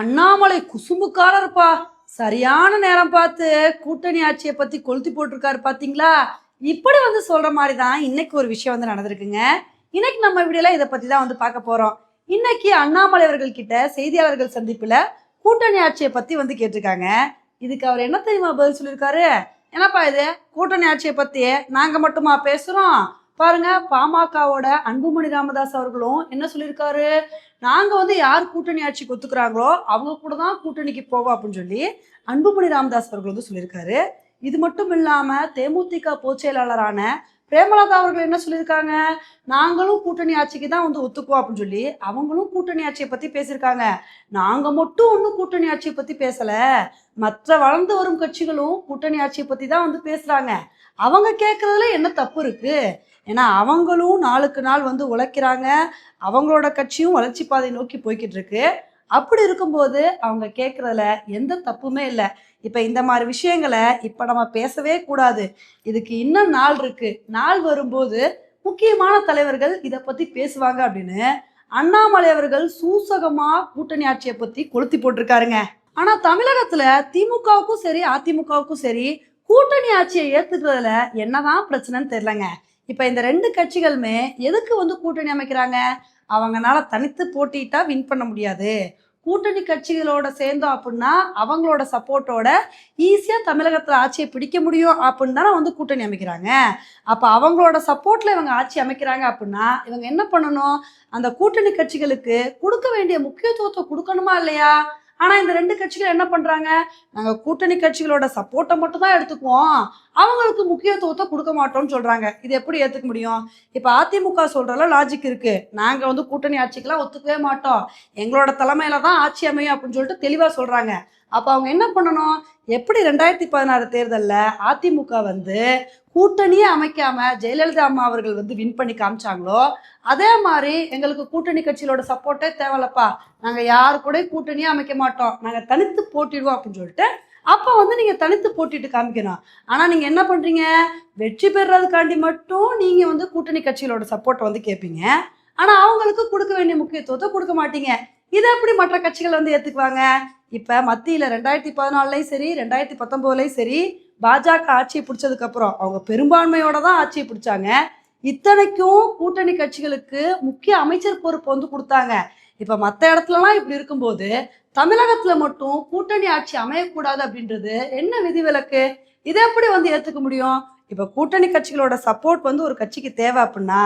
அண்ணாமலை குசும்புக்காரர்ப்பா. சரியான நேரம் பார்த்து கூட்டணி ஆட்சியை பத்தி கொளுத்தி போட்டிருக்காரு பாத்தீங்களா? இப்படி வந்து சொல்ற மாதிரி தான் இன்னைக்கு ஒரு விஷயம் வந்து நடந்திருக்குங்க. இன்னைக்கு நம்ம வீடியோல இதை பத்தி தான் வந்து பார்க்க போறோம். இன்னைக்கு அண்ணாமலை அவர்கள் கிட்ட செய்தியாளர்கள் சந்திப்புல கூட்டணி ஆட்சியை பத்தி வந்து கேட்டிருக்காங்க. இதுக்கு அவர் என்ன தெரியுமா பதில் சொல்லியிருக்காரு? என்னப்பா இது? கூட்டணி ஆட்சியை பத்தி நாங்க மட்டுமா பேசுறோம்? பாருங்க பாமகவோட அன்புமணி ராமதாஸ் அவர்களும் என்ன சொல்லியிருக்காரு? நாங்க வந்து யார் கூட்டணி ஆட்சிக்கு ஒத்துக்கிறாங்களோ அவங்க கூட தான் கூட்டணிக்கு போவோம் அப்படின்னு சொல்லி அன்புமணி ராமதாஸ் அவர்கள் வந்து சொல்லியிருக்காரு. இது மட்டும் இல்லாம தேமுதிக பொதுச் செயலாளரான பிரேமலதா அவர்கள் என்ன சொல்லியிருக்காங்க? நாங்களும் கூட்டணி ஆட்சிக்கு தான் வந்து ஒத்துக்குவோம் அப்படின்னு சொல்லி அவங்களும் கூட்டணி ஆட்சியை பற்றி பேசியிருக்காங்க. நாங்கள் மட்டும் ஒன்றும் கூட்டணி ஆட்சியை பற்றி பேசலை. மற்ற வளர்ந்து வரும் கட்சிகளும் கூட்டணி ஆட்சியை பற்றி தான் வந்து பேசுகிறாங்க அவங்க கேட்குறதுல என்ன தப்பு இருக்குது ஏன்னா அவங்களும் நாளுக்கு நாள் வந்து உழைக்கிறாங்க. அவங்களோட கட்சியும் வளர்ச்சி பாதை நோக்கி போய்கிட்டு இருக்கு. அப்படி இருக்கும்போது அவங்க கேட்குறதுல எந்த தப்புமே இல்லை. இப்போ இந்த மாதிரி விஷயங்களை இப்போ நம்ம பேசவே கூடாது. இதுக்கு இன்னும் நாள் இருக்குது நாள் வரும்போது முக்கியமான தலைவர்கள் இதை பற்றி பேசுவாங்க அப்படின்னு அண்ணாமலை அவர்கள் சூசகமாக கூட்டணி ஆட்சியை பற்றி கொளுத்தி போட்டிருக்காருங்க. ஆனால் தமிழகத்தில் திமுகவுக்கும் சரி அதிமுகவுக்கும் சரி கூட்டணி ஆட்சியை ஏற்றுக்கிறதுல என்னதான் பிரச்சனைன்னு தெரிலங்க இப்போ இந்த ரெண்டு கட்சிகளுமே எதுக்கு வந்து கூட்டணி அமைக்கிறாங்க? அவங்கனால தனித்து போட்டிட்டா வின் பண்ண முடியாது. கூட்டணி கட்சிகளோட சேர்ந்தோம் அப்படின்னா அவங்களோட சப்போர்ட்டோட ஈஸியாக தமிழகத்தில் ஆட்சியை பிடிக்க முடியும் அப்படின்னு தானே வந்து கூட்டணி அமைக்கிறாங்க. அப்போ அவங்களோட சப்போர்ட்டில் இவங்க ஆட்சி அமைக்கிறாங்க அப்படின்னா இவங்க என்ன பண்ணணும்? அந்த கூட்டணி கட்சிகளுக்கு கொடுக்க வேண்டிய முக்கியத்துவத்தை கொடுக்கணுமா இல்லையா? ஆனால் இந்த ரெண்டு கட்சிகள் என்ன பண்ணுறாங்க நாங்கள் கூட்டணி கட்சிகளோட சப்போர்ட்டை மட்டும் தான் எடுத்துக்குவோம். அவங்களுக்கு முக்கியத்துவத்தை கொடுக்க மாட்டோம்னு சொல்றாங்க. இது எப்படி ஏத்துக்க முடியும்? இப்ப அதிமுக சொல்றதுல லாஜிக் இருக்கு. நாங்க வந்து கூட்டணி ஆட்சிக்கெல்லாம் ஒத்துக்கவே மாட்டோம். எங்களோட தலைமையில தான் ஆட்சி அமையும் அப்படின்னு சொல்லிட்டு தெளிவா சொல்றாங்க. அப்ப அவங்க என்ன பண்ணணும்? எப்படி ரெண்டாயிரத்தி பதினாறு தேர்தலில் அதிமுக வந்து கூட்டணியே அமைக்காம ஜெயலலிதா அம்மா அவர்கள் வந்து வின் பண்ணி காமிச்சாங்களோ அதே மாதிரி எங்களுக்கு கூட்டணி கட்சிகளோட சப்போர்ட்டே தேவையில்லப்பா. நாங்கள் யாரு கூட கூட்டணியே அமைக்க மாட்டோம். நாங்கள் தனித்து போட்டிடுவோம் அப்படின்னு சொல்லிட்டு அப்போ வந்து நீங்கள் தனித்து போட்டிட்டு காமிக்கணும். ஆனால் நீங்கள் என்ன பண்ணுறீங்க வெற்றி பெறுறதுக்காண்டி மட்டும் நீங்கள் வந்து கூட்டணி கட்சிகளோட சப்போர்ட்டை வந்து கேட்பீங்க ஆனால் அவங்களுக்கு கொடுக்க வேண்டிய முக்கியத்துவத்தை கொடுக்க மாட்டீங்க. இதை எப்படி மற்ற கட்சிகள் வந்து ஏற்றுக்குவாங்க இப்போ மத்தியில் ரெண்டாயிரத்தி பதினாலுலையும் சரி ரெண்டாயிரத்தி பத்தொம்போதுலையும் சரி பாஜக ஆட்சியை பிடிச்சதுக்கப்புறம் அவங்க பெரும்பான்மையோட தான் ஆட்சியை பிடிச்சாங்க. இத்தனைக்கும் கூட்டணி கட்சிகளுக்கு முக்கிய அமைச்சர் பொறுப்பு வந்து கொடுத்தாங்க. இப்போ மற்ற இடத்துலலாம் இப்படி இருக்கும்போது தமிழகத்தில் மட்டும் கூட்டணி ஆட்சி அமையக்கூடாது அப்படின்றது என்ன விதிவிலக்கு? இதை எப்படி வந்து ஏற்றுக்க முடியும்? இப்போ கூட்டணி கட்சிகளோட சப்போர்ட் வந்து ஒரு கட்சிக்கு தேவை அப்படின்னா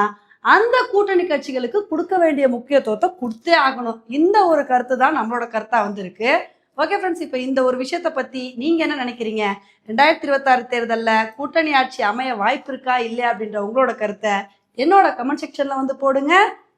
அந்த கூட்டணி கட்சிகளுக்கு கொடுக்க வேண்டிய முக்கியத்துவத்தை கொடுத்தே ஆகணும். இந்த ஒரு கருத்து தான் நம்மளோட கருத்தாக வந்திருக்கு. ஓகே ஃப்ரெண்ட்ஸ் இப்போ இந்த ஒரு விஷயத்தை பற்றி நீங்கள் என்ன நினைக்கிறீங்க? ரெண்டாயிரத்தி இருபத்தாறு தேர்தலில் கூட்டணி ஆட்சி அமைய வாய்ப்பு இருக்கா இல்லையா அப்படின்ற உங்களோட கருத்தை என்னோட கமெண்ட் செக்ஷனில் வந்து போடுங்க.